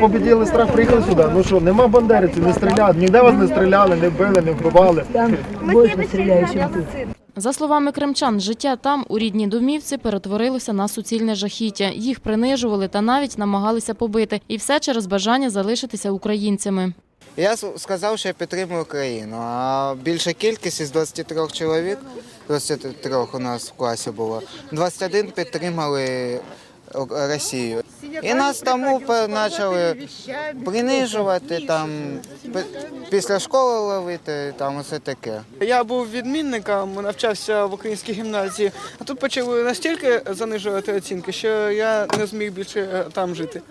Побіділи страх, приїхали сюди. Ну що, нема бандерівців, не стріляли, ніде вас не стріляли, не били, не вбивали. Там больше тут. За словами кримчан, життя там, у рідній домівці, перетворилося на суцільне жахіття. Їх принижували та навіть намагалися побити. І все через бажання залишитися українцями. Я с- сказав, що я підтримую Україну, а більша кількість із 23 чоловік, 23 у нас в класі було, 21 підтримали Росію. І нас тому почали принижувати, там, після школи ловити, там усе таке. Я був відмінником, навчався в українській гімназії, а тут почали настільки занижувати оцінки, що я не зміг більше е, там жити.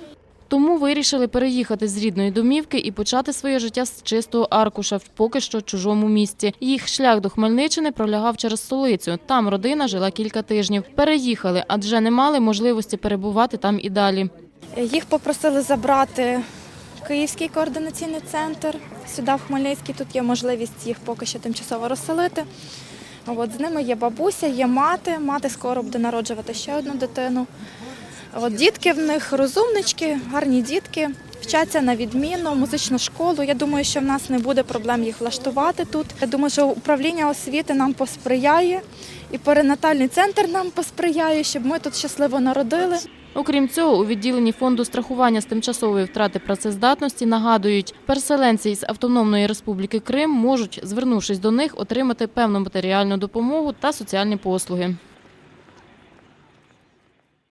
Тому вирішили переїхати з рідної домівки і почати своє життя з чистого аркуша в поки що чужому місті. Їх шлях до Хмельниччини пролягав через столицю. Там родина жила кілька тижнів. Переїхали, адже не мали можливості перебувати там і далі. Їх попросили забрати Київський координаційний центр. Сюди, в Хмельницький, тут є можливість їх поки що тимчасово розселити. От, з ними є бабуся, є мати. Мати скоро буде народжувати ще одну дитину. От, дітки в них розумнички, гарні дітки, вчаться на відмінно, музичну школу. Я думаю, що в нас не буде проблем їх влаштувати тут. Я думаю, що управління освіти нам посприяє, і перинатальний центр нам посприяє, щоб ми тут щасливо народили. Окрім цього, у відділенні фонду страхування з тимчасової втрати працездатності нагадують, переселенці із Автономної Республіки Крим можуть, звернувшись до них, отримати певну матеріальну допомогу та соціальні послуги.